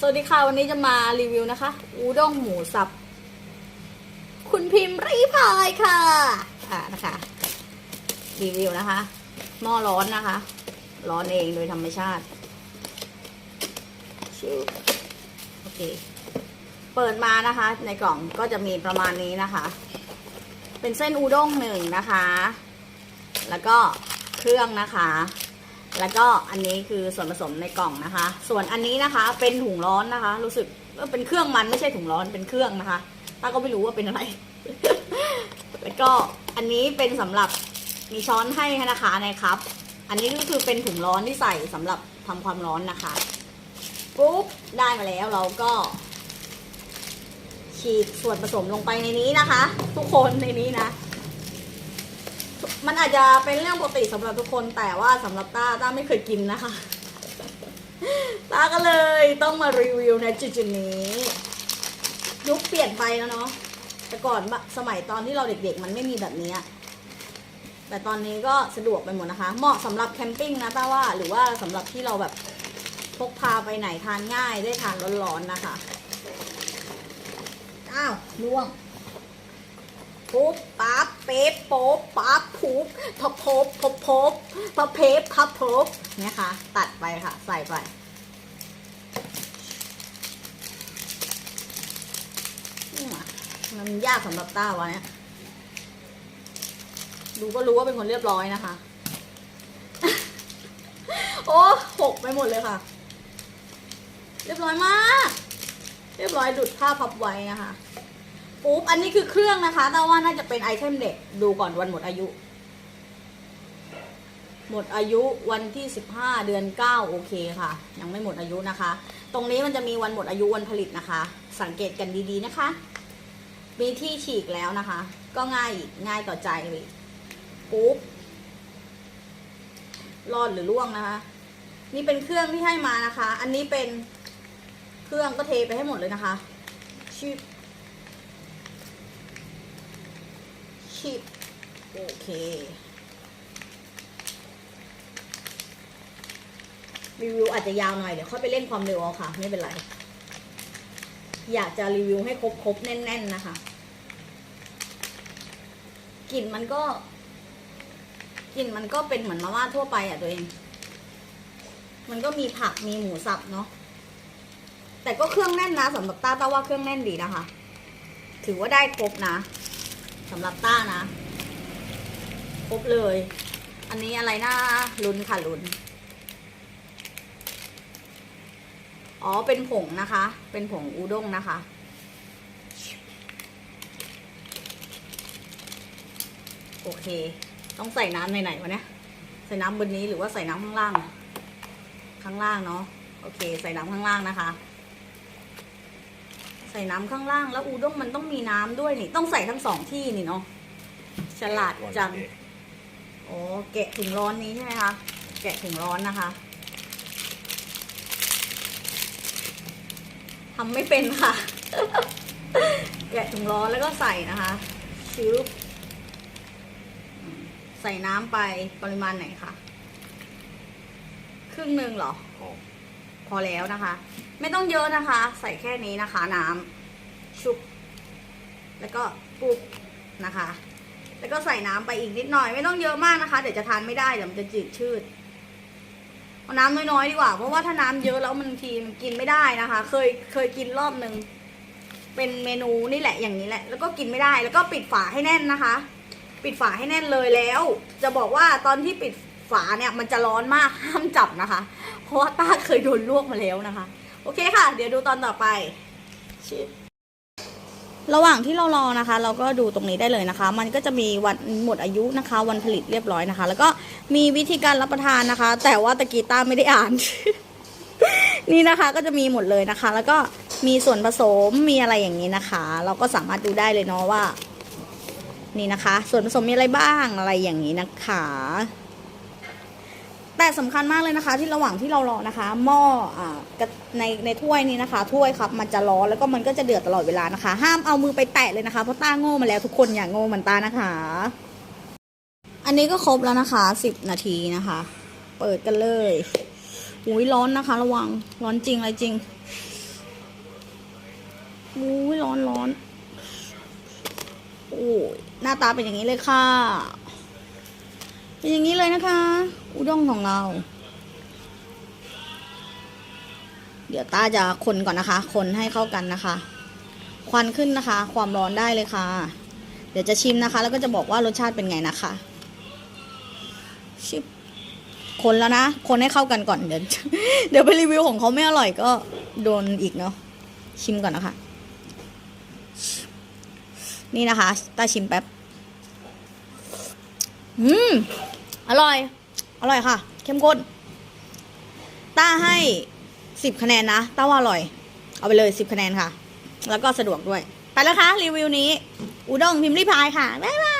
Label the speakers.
Speaker 1: สวัสดีค่ะ วันนี้จะมารีวิวนะคะ อูด้งหมูสับ คุณพิมพ์รีพายค่ะอ่านะคะ รีวิวนะคะหม้อร้อนนะคะ ร้อนเองโดยธรรมชาติชิวโอเค เปิดมานะคะ ในกล่องก็จะมีประมาณนี้นะคะ เป็นเส้นอูด้งหนึ่งนะคะ แล้วก็เครื่องนะคะ แล้วก็อันนี้คือส่วนผสมในกล่องนะคะ ส่วนอันนี้นะคะเป็นถุงร้อนนะคะ รู้สึกว่าเป็นเครื่องมันไม่ใช่ถุงร้อนเป็นเครื่องนะคะต้าก็ไม่รู้ว่าเป็นอะไร แล้วก็อันนี้เป็นสำหรับมีช้อนให้นะคะในครับ อันนี้ก็คือเป็นถุงร้อนที่ใส่สำหรับทำความร้อนนะคะปุ๊บได้มาแล้วเราก็ ฉีดส่วนผสมลงไปในนี้นะคะ ทุกคนในนี้นะ มันอาจจะเป็นเรื่องปกติสำหรับทุกคนแต่ว่าสำหรับต้าต้าไม่เคยกินนะคะต้าก็เลยต้องมารีวิวในจุดๆนี้ยุคเปลี่ยนไปแล้วเนาะแต่ก่อนสมัยตอนที่เราเด็กๆ มันไม่มีแบบนี้แต่ตอนนี้ก็สะดวกไปหมดนะคะ เหมาะสำหรับแคมปิ้งนะต้าว่าหรือว่าสำหรับที่เราแบบพกพาไปไหนทานง่ายได้ทานร้อนๆนะคะอ้าวล่วงปุ๊บปั๊บ เป๊บโป๊บปั๊บพุบพบพบพบพบพบเพบพับพบเนี่ยค่ะ ตัดไปค่ะ ใส่ไปมมันยากสำหรับต้าวะเนี่ยดูก็รู้ว่าเป็นคนเรียบร้อยนะคะ โอ้หกไปหมดเลยค่ะ เรียบร้อยมาก เรียบร้อยดุดผ้าพับไว้นะคะ ปุ๊บอันนี้คือเครื่องนะคะ แต่ว่าน่าจะเป็นไอเทมเด็กดูก่อนวันหมดอายุ หมดอายุวันที่ 15 เดือน 9 โอเคค่ะ ยังไม่หมดอายุนะคะ ตรงนี้มันจะมีวันหมดอายุวันผลิตนะคะ สังเกตกันดีๆนะคะ มีที่ฉีกแล้วนะคะ ก็ง่ายง่ายต่อใจเลยปุ๊บรอดหรือล่วงนะคะ นี่เป็นเครื่องที่ให้มานะคะ อันนี้เป็นเครื่องก็เทไปให้หมดเลยนะคะชิบ ชิปโอเค รีวิวอาจจะยาวหน่อย เดี๋ยวค่อยไปเล่นความเร็วเอาค่ะ ไม่เป็นไร อยากจะรีวิวให้ครบๆ แน่น ๆ นะคะกลิ่นมันก็กลิ่นมันก็เป็นเหมือนมาม่าทั่วไปอะตัวเอง มันก็มีผักมีหมูสับเนาะ แต่ก็เครื่องแน่นนะสำหรับต้าต้าว่าเครื่องแน่นดีนะคะ ถือว่าได้ครบนะ สำหรับต้านะครบเลย อันนี้อะไรนะลุ้นค่ะลุ้น อ๋อเป็นผงนะคะ เป็นผงอูด้งนะคะ โอเค ต้องใส่น้ำไหนๆวะเนี่ยใส่น้ำบนนี้หรือว่าใส่น้ำข้างล่าง ข้างล่างเนาะโอเค ใส่น้ำข้างล่างนะคะ ส่น้ำข้างล่าง แล้วอูด้งมันต้องมีน้ำด้วยนี่ ต้องใส่ทั้งสองที่นี่เนาะฉลาดจังโอ้แกะถุงร้อนนี้ใช่ไหมคะแกะถุงร้อนนะคะทำไม่เป็นค่ะ แกะถุงร้อนแล้วก็ใส่นะคะชิบใส่น้ำไปปริมาณไหนคะครึ่งหนึ่งเหรอ พอแล้วนะคะ ไม่ต้องเยอะนะคะ ใส่แค่นี้นะคะน้ำชุบแล้วก็ปุ๊บนะคะ แล้วก็ใส่น้ำไปอีกนิดหน่อย ไม่ต้องเยอะมากนะคะ เดี๋ยวจะทานไม่ได้เดี๋ยวมันจะจืดชืดเอาน้ำน้อยๆดีกว่า เพราะว่าถ้าน้ำเยอะแล้วมันทีมันกินไม่ได้นะคะ เคยเคยกินรอบหนึ่งเป็นเมนูนี่แหละอย่างนี้แหละ แล้วก็กินไม่ได้แล้วก็ปิดฝาให้แน่นนะคะ ปิดฝาให้แน่นเลยแล้ว จะบอกว่าตอนที่ปิด ฝาเนี่ยมันจะร้อนมากห้ามจับนะคะ เพราะว่าต้าเคยโดนลวกมาแล้วนะคะ โอเคค่ะ เดี๋ยวดูตอนต่อไป ระหว่างที่เรารอนะคะ เราก็ดูตรงนี้ได้เลยนะคะ มันก็จะมีวันหมดอายุนะคะ วันผลิตเรียบร้อยนะคะ แล้วก็มีวิธีการรับประทานนะคะ แต่ว่าตะกี้ต้าไม่ได้อ่าน นี่นะคะก็จะมีหมดเลยนะคะ แล้วก็มีส่วนผสมมีอะไรอย่างนี้นะคะ เราก็สามารถดูได้เลยเนาะว่า นี่นะคะ ส่วนผสมมีอะไรบ้างอะไรอย่างนี้นะคะ สำคัญมากเลยนะคะ ที่ระหว่างที่เรารอนะคะ หม้ออในในถ้วยนี้นะคะ ถ้วยครับมันจะร้อนแล้วก็มันก็จะเดือดตลอดเวลานะคะ ห้ามเอามือไปแตะเลยนะคะเพราะต้าโง่มาแล้วทุกคนอย่างโง่เหมือนตานะคะ อันนี้ก็ครบแล้วนะคะสิบนาทีนะคะ เปิดกันเลยอุ้ยร้อนนะคะ ระวังร้อนจริงอะไรจริงอุ้ยร้อนร้อนโอ้ยหน้าตาเป็นอย่างนี้เลยค่ะ เป็นอย่างนี้เลยนะคะ อุด้งของเรา เดี๋ยวต้าจะคนก่อนนะคะ คนให้เข้ากันนะคะ ควันขึ้นนะคะ ความร้อนได้เลยค่ะ เดี๋ยวจะชิมนะคะ แล้วก็จะบอกว่ารสชาติเป็นไงนะคะชิบคนแล้วนะ คนให้เข้ากันก่อน เดี๋ยวเดี๋ยวไปรีวิวของเขาไม่อร่อยก็โดนอีกเนาะ ชิมก่อนนะคะ นี่นะคะ ตาชิมแป๊บ อืม อร่อย อร่อยค่ะ เข้มข้น ต้าให้สิบคะแนนนะ ต้าว่าอร่อย เอาไปเลยสิบคะแนนค่ะ แล้วก็สะดวกด้วย ไปแล้วคะรีวิวนี้ อุด้งพิมพ์รีพายค่ะ บ๊ายบาย